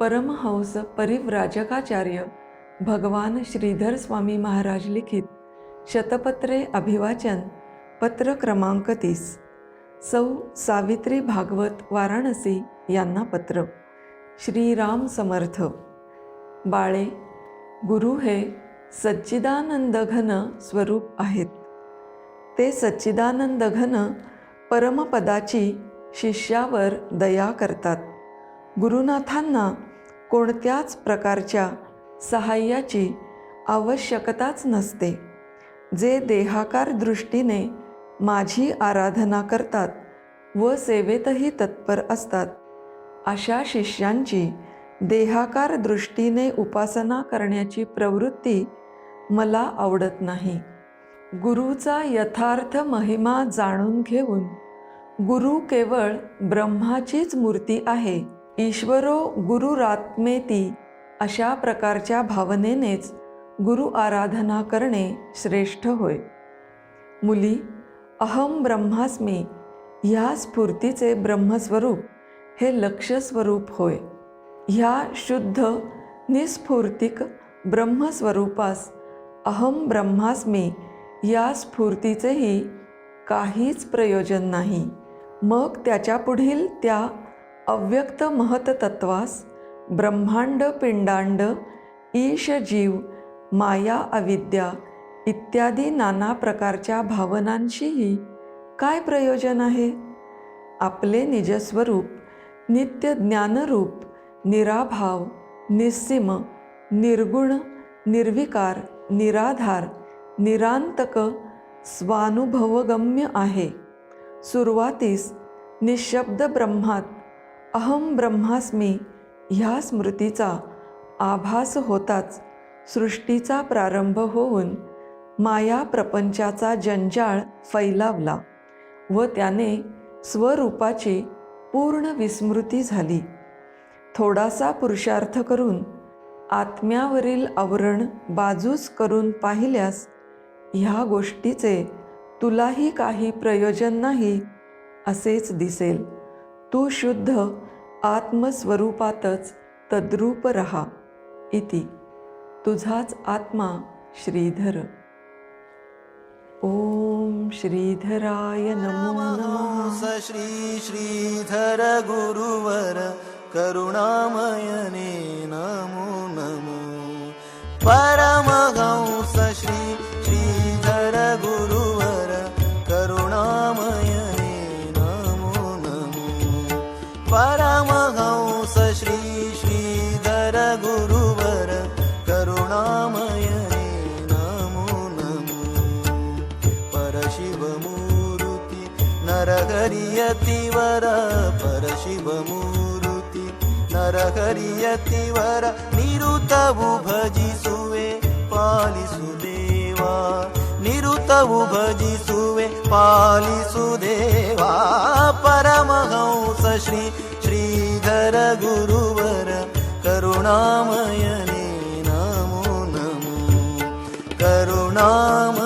परमहंस परिव्राजकाचार्य भगवान श्रीधर स्वामी महाराज लिखित शतपत्रे अभिवाचन पत्र क्रमांक तीस. सौ सावित्री भागवत वाराणसी यांना पत्र. श्रीराम समर्थ. बाळे गुरु हे सच्चिदानंद घन स्वरूप आहेत. ते सच्चिदानंद घन परमपदाची शिष्यावर दया करतात. गुरुनाथांना कोणत्याच प्रकारच्या सहाय्याची आवश्यकताच नसते. जे देहाकार दृष्टीने माझी आराधना करतात व सेवेतही तत्पर असतात अशा शिष्यांची देहाकार दृष्टीने उपासना करण्याची प्रवृत्ती मला आवडत नाही. गुरुचा यथार्थ महिमा जाणून घेऊन गुरु केवळ ब्रह्माचीच मूर्ती आहे ईश्वरो गुरुरात्मेती अशा प्रकारच्या भावनेनेच गुरु आराधना करणे श्रेष्ठ होय. मुली अहम ब्रह्मास्मी ह्या स्फूर्तीचे ब्रह्मस्वरूप हे लक्षस्वरूप होय. ह्या शुद्ध निस्फूर्तिक ब्रह्मस्वरूपास अहम ब्रह्मास्मी या स्फूर्तीचेही काहीच प्रयोजन नाही. मग त्याच्या पुढील त्या अव्यक्त महततत्वास ब्रह्मांड पिंडांड ईश जीव माया अविद्या इत्यादी नाना प्रकारच्या भावनांशीही काय प्रयोजन आहे? आपले निजस्वरूप नित्य ज्ञानरूप निराभाव निस्सीम निर्गुण निर्विकार निराधार निरांतक स्वानुभवगम्य आहे. सुरुवातीस निशब्द ब्रह्मात अहम ब्रह्मास्मी ह्या स्मृतीचा आभास होताच सृष्टीचा प्रारंभ होऊन माया प्रपंचाचा जंजाळ फैलावला व त्याने स्वरूपाची पूर्ण विस्मृती झाली. थोडासा पुरुषार्थ करून आत्म्यावरील आवरण बाजूस करून पाहिल्यास ह्या गोष्टीचे तुलाही काही प्रयोजन नाही असेच दिसेल. तू शुद्ध आत्मस्वरूपातच तद्रूप रहा इति. तुझाच आत्मा श्रीधर. ओम श्रीधराय नमो नमः स श्री श्रीधर गुरुवर करुणामयने परशिवूरुति नर हरियति वर निरुतबुभजिसुवे पालिसुदेवा निरुतबुभजिसुवे पालिसुदेवा परमहंस श्री श्रीधर गुरुवर करुणामयने नमो नमः। करुणाम